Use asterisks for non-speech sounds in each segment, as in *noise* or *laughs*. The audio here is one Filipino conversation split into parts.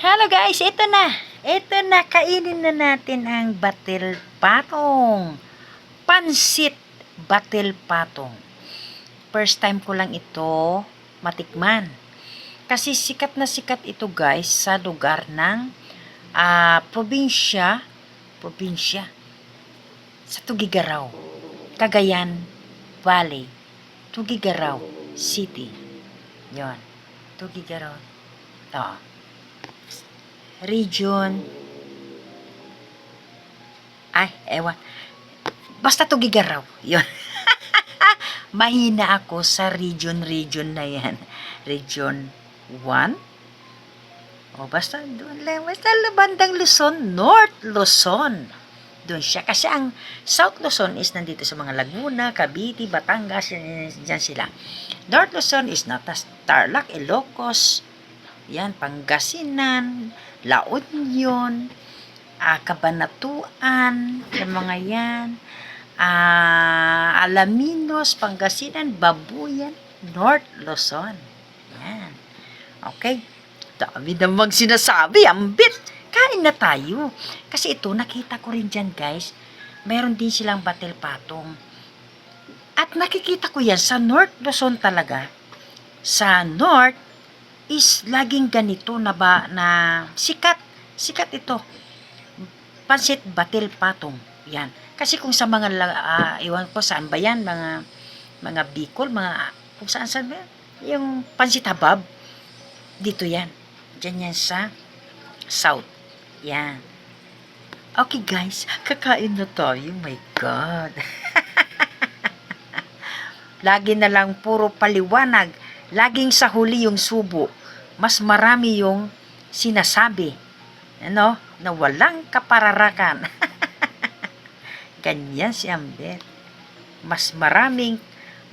Hello guys, ito na. Ito na, kainin na natin ang batil patong. Pansit batil patong. First time ko lang ito matikman. Kasi sikat na sikat ito guys sa lugar ng ah, probinsya, probinsya, sa Tugigaraw, Cagayan Valley, Tugigaraw City. Yon, Tugigaraw. Ito. Region. Ay, ewan. Basta Tugigaraw. Yon. *laughs* Mahina ako sa region-region na yan. Region 1? O basta doon lang. Basta bandang Luzon, North Luzon. Doon siya. Kasi ang South Luzon is nandito sa mga Laguna, Cavite, Batangas, yan, yan sila. North Luzon is Natas, Tarlac, Ilocos, yan, Pangasinan, La Union, ah, Cabanatuan, yung mga yan, ah, Alaminos, Pangasinan, Babuyan, North Luzon. Yan. Okay? Dami namang sinasabi, ambit. Kain na tayo. Kasi ito, nakita ko rin dyan, guys. Meron din silang batil patong. At nakikita ko yan sa North Luzon talaga. Sa North is laging ganito na ba na sikat. Sikat ito. Pansit batil patong. Yan. Kasi kung sa mga, ah, iwan ko saan ba yan, mga, mga Bicol, mga, kung saan saan ba? Yung pansit habab, dito yan. Diyan yan sa South. Yan. Okay guys, kakain na tayo. My God. *laughs* Lagi na lang puro paliwanag. Laging sa huli yung subo. Mas marami yung sinasabi. Ano? Na walang kapararakan. *laughs* Ganyan si Ambet. Mas maraming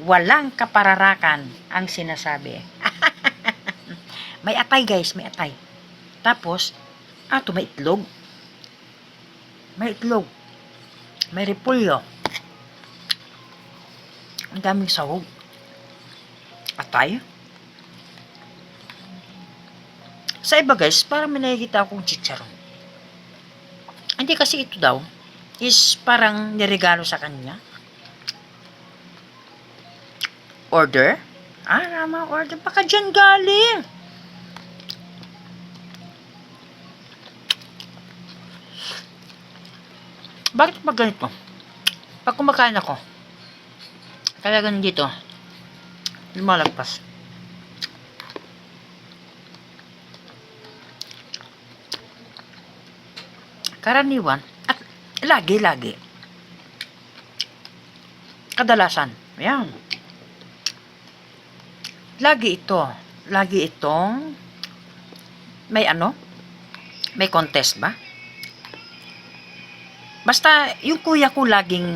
walang kapararakan ang sinasabi. *laughs* may atay guys, may atay. Tapos, ato may itlog. May itlog. May repulyo. Ang daming sahog. Atay. Sa iba guys, parang may nakikita akong chicharon. Hindi kasi ito daw is parang niregalo sa kanya. Order? Ah, rama order. Baka dyan galing. Bakit pa ganito? Pag kumakain ako, kaya dito, lumalagpas. Karaniwan, at lagi-lagi, kadalasan, yan. Lagi ito, lagi itong, may ano, may contest ba? Basta, yung kuya ko laging,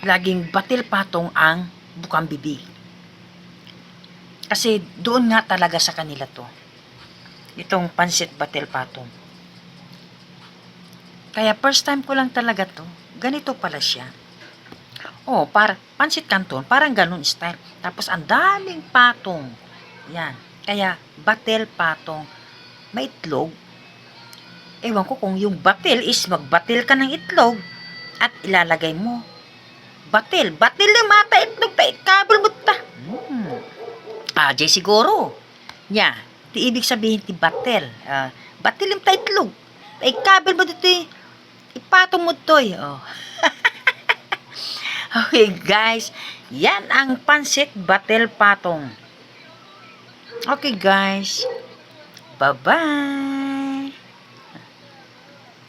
laging batil patong ang bukang bibig. Kasi doon nga talaga sa kanila to. Itong pansit batil patong. Kaya first time ko lang talaga to. Ganito pala siya. Oh, par pansit canton, parang ganun style. Tapos ang daming patong. Yan. Kaya batil patong. May itlog, ewan ko kung yung batil is magbatil ka ng itlog at ilalagay mo. Batil. Batil yung mata itlog ta kabel mo ta. Hmm. Ah, di siguro. Nya, di ibig sabihin ti batil. Ah, batil yung ta itlog. Ay kabel mo dito eh. Ipatong mo to eh. Oh. *laughs* okay guys, yan ang pansit batil patong. Okay guys, bye-bye.